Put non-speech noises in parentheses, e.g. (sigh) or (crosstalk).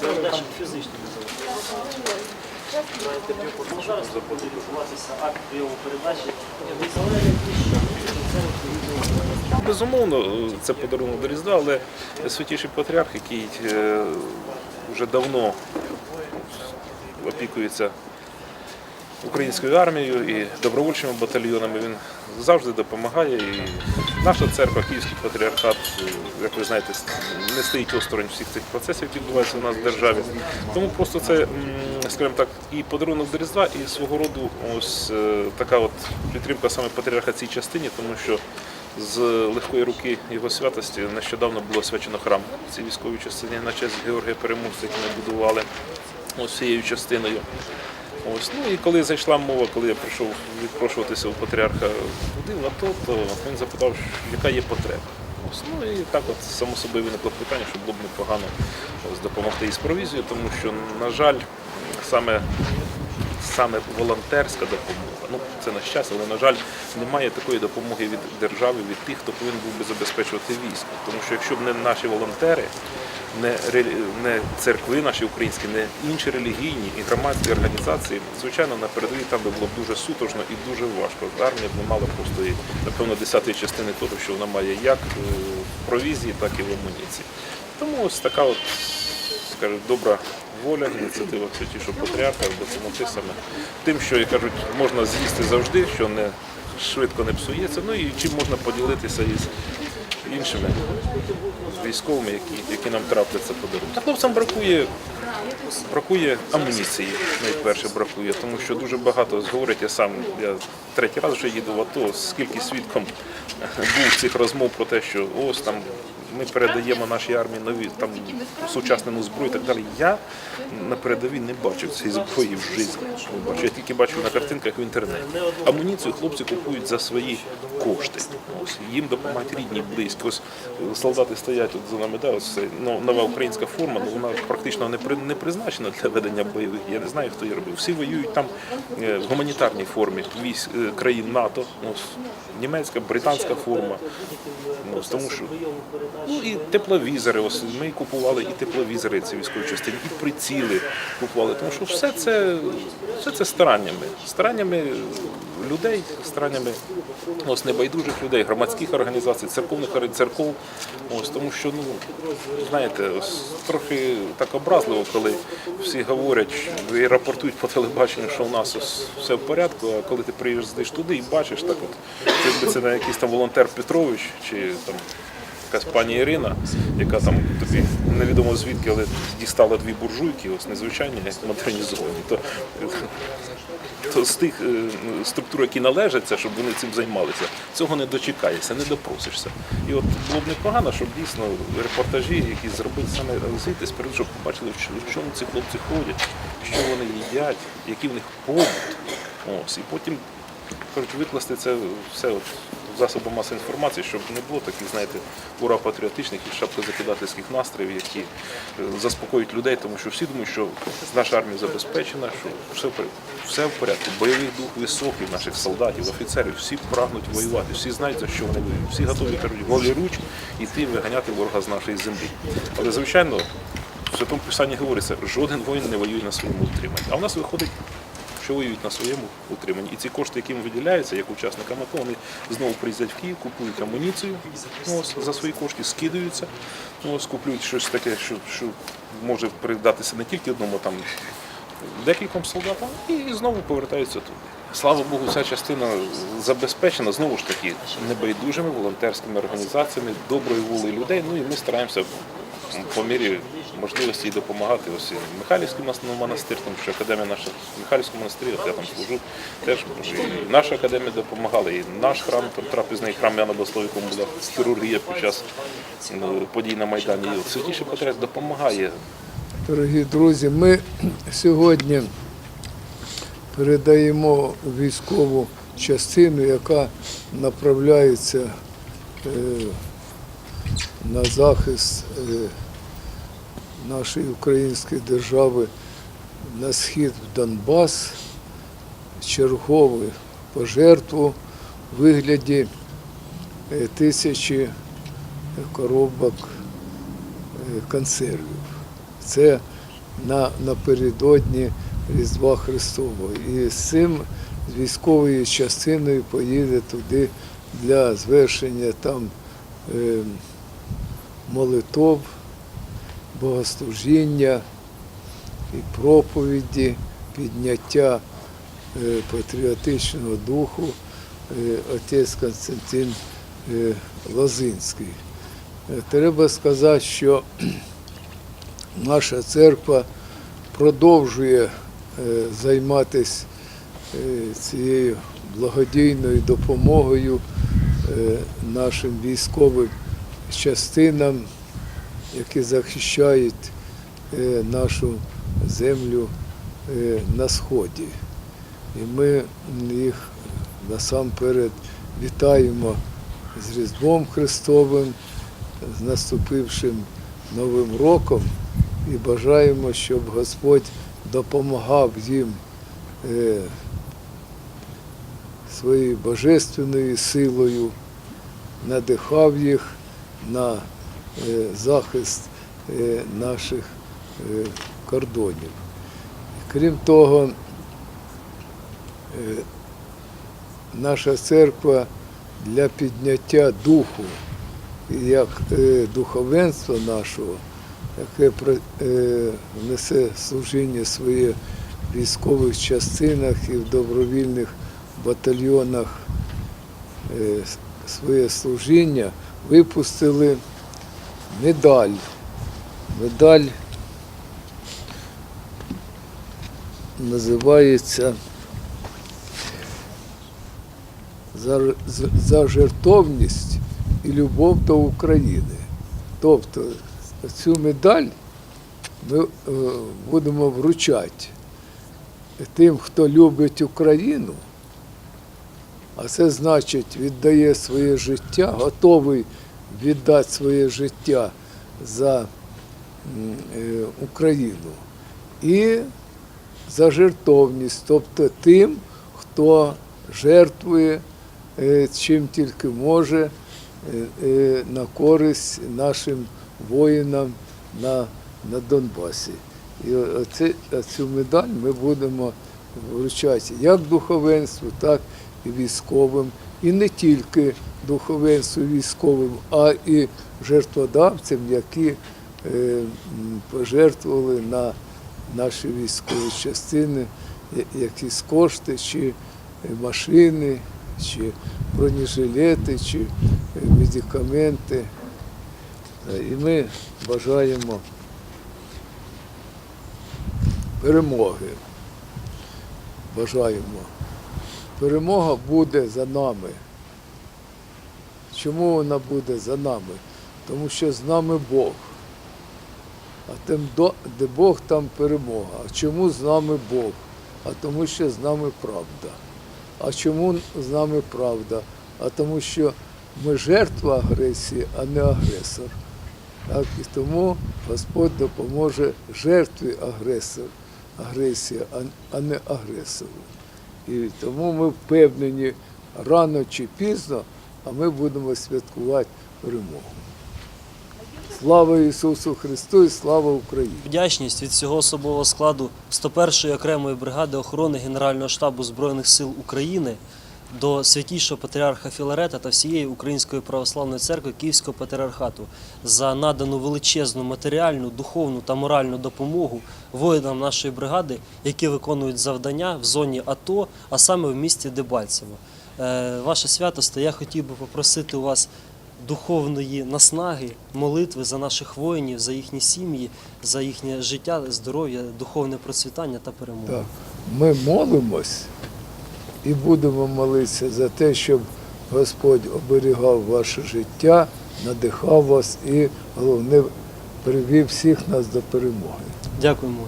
задачі фізичні Ну, Зараз. Безумовно, це подарунок до Різдва, але святіший патріарх, який е, вже давно опікується українською армією і добровольчими батальйонами, він завжди допомагає. І наша церква, Київський патріархат, як ви знаєте, не стоїть осторонь всіх цих процесів, які відбуваються у нас в державі. Тому просто це, скажімо так, і подарунок до Різдва, і свого роду ось е, така от підтримка саме патріарха цій частині, тому що з легкої руки його святості нещодавно було свячено храм цій військовій частині на честь Георгія Переможця, який ми будували ось цією частиною. Ось, ну і коли зайшла мова, коли я прийшов відпрошуватися у патріарха куди в АТО, то він запитав, яка є потреба. Ось, ну і так от само собою виникло питання, що було б непогано ось, допомогти із провізією, тому що, на жаль, саме саме волонтерська допомога. Ну це на щастя, але на жаль, немає такої допомоги від держави, від тих, хто повинен був би забезпечувати військо. Тому що якщо б не наші волонтери, не, не церкви наші українські, не інші релігійні і громадські організації, звичайно, на передовій там би було б дуже сутожно і дуже важко. Армія б не мала просто і, напевно десятої частини того, що вона має як е, в провізії, так і в амуніції. Тому ось така от скажімо, добра воля, ініціатива святішого патріарха допомогти саме тим, що як кажуть, можна з'їсти завжди, що не швидко не псується. Ну і чим можна поділитися із іншими військовими, які, які нам трапляться подарунки. Хлопцям бракує. Бракує амуніції, найперше бракує, тому що дуже багато говорить, я сам я третій раз вже їду в АТО, скільки свідком (laughs) був цих розмов про те, що ось там ми передаємо нашій армії нові там сучасну зброю і так далі. Я на передовій не бачив цієї зброї в житті. Бачу. Я тільки бачу на картинках в інтернеті. Амуніцію хлопці купують за свої кошти. Ось їм допомагають рідні, близькі. Ось солдати стоять от за нами. Да, ось це, ну, нова українська форма, ну вона практично не при не призначена для ведення бойових. Я не знаю, хто її робив. Всі воюють там е, в гуманітарній формі військ е, країн НАТО. Ось німецька, британська форма. Ну, тому що Ну і тепловізори. Ось ми купували і тепловізори ці військові частини, і приціли купували. Тому що все це, все це стараннями. Стараннями людей, стараннями ось небайдужих людей, громадських організацій, церковних церков. Ось тому що ну знаєте, ось трохи так образливо, коли всі говорять і рапортують по телебаченню, що у нас ось все в порядку. А коли ти приїздиш туди і бачиш, так от якби це не якийсь там волонтер Петрович чи там якась пані Ірина, яка там тобі невідомо звідки, але дістала дві буржуйки, ось незвичайні, модернізовані. То з тих е, структур, які належаться, щоб вони цим займалися, цього не дочекаєшся, не допросишся. І от було б непогано, щоб дійсно репортажі, які зробили саме звідти перед, щоб побачили, в чому ці хлопці ходять, що вони їдять, який в них побут. Ось, і потім кажуть, викласти це все от засобом масової інформації, щоб не було таких, знаєте, ура патріотичних і шапкозакидательських настроїв, які е, заспокоюють людей, тому що всі думають, що наша армія забезпечена, що все, все в порядку. Бойовий дух високий наших солдатів, офіцерів, всі прагнуть воювати, всі знають, за що вони воюють, всі готові кажуть, голі руч іти виганяти ворога з нашої землі. Але звичайно. В Святому Писанні говориться, жоден воїн не воює на своєму утриманні. А в нас виходить що воюють на своєму утриманні. І ці кошти, які їм виділяються як учасникам АТО, вони знову приїздять в Київ, купують амуніцію ось, за свої кошти, скидаються, ось, купують щось таке, що, що може придатися не тільки одному там декільком солдатам, і знову повертаються туди. Слава Богу, ця частина забезпечена знову ж таки небайдужими волонтерськими організаціями, доброю волею людей. Ну і ми стараємося по мірі можливості допомагати. Ось Михайлівський мас- монастир, тому що академія наша в Михайлівському монастирі, от я там служу, теж і наша академія допомагала, і наш храм, там трапезний храм Яна Басловіком була хірургія під час ну, подій на Майдані. І от Святіший Патріарх допомагає Дорогі друзі, ми сьогодні передаємо військову частину, яка направляється е, на захист е, нашої української держави на схід в Донбас, чергову пожертву в вигляді е, тисячі коробок е, консервів. це на, напередодні Різдва Христового. І з цим з військовою частиною поїде туди для звершення там е, молитов, богослужіння і проповіді, підняття е, патріотичного духу е, отець Константин е, Лозинський. Треба сказати, що (clears throat) наша церква продовжує займатися цією благодійною допомогою нашим військовим частинам, які захищають е, нашу землю е, на сході. І ми їх насамперед вітаємо з Різдвом Христовим, з наступившим Новим роком і бажаємо, щоб Господь допомагав їм е, своєю божественною силою, надихав їх на захист е, наших е, кордонів. Крім того, е, наша церква для підняття духу, як е, духовенство нашого, яке е, несе служіння своє в військових частинах і в добровільних батальйонах е, своє служіння, випустили медаль. Медаль називається за, за- жертовність і любов до України. Тобто цю медаль ми е, будемо вручати тим, хто любить Україну, а це значить віддає своє життя, готовий віддати своє життя за е, Україну. І за жертовність, тобто тим, хто жертвує е, чим тільки може е, на користь нашим воїнам на, на Донбасі. І оце, цю медаль ми будемо вручати як духовенству, так і військовим. І не тільки духовенству військовим, а і жертводавцям, які е, пожертвували на наші військові частини якісь кошти, чи машини, чи бронежилети, чи е, медикаменти. Е, І ми бажаємо перемоги. Бажаємо. Перемога буде за нами. Чому вона буде за нами? Тому що з нами Бог. А тим, де Бог, там перемога. А чому з нами Бог? А тому, що з нами правда. А чому з нами правда? А тому, що ми жертва агресії, а не агресор. Так, і тому Господь допоможе жертві агресор, агресії, а, не агресору. І тому ми впевнені, рано чи пізно, а ми будемо святкувати перемогу. Слава Ісусу Христу і слава Україні! Вдячність від всього особового складу 101-ї окремої бригади охорони Генерального штабу Збройних сил України до святішого патріарха Філарета та всієї Української православної церкви Київського патріархату за надану величезну матеріальну, духовну та моральну допомогу воїнам нашої бригади, які виконують завдання в зоні АТО, а саме в місті Дебальцево. Е, Ваше святосте, я хотів би попросити у вас духовної наснаги, молитви за наших воїнів, за їхні сім'ї, за їхнє життя, здоров'я, духовне процвітання та перемогу. Так, ми молимось і будемо молитися за те, щоб Господь оберігав ваше життя, надихав вас і, головне, привів всіх нас до перемоги. Дякуємо.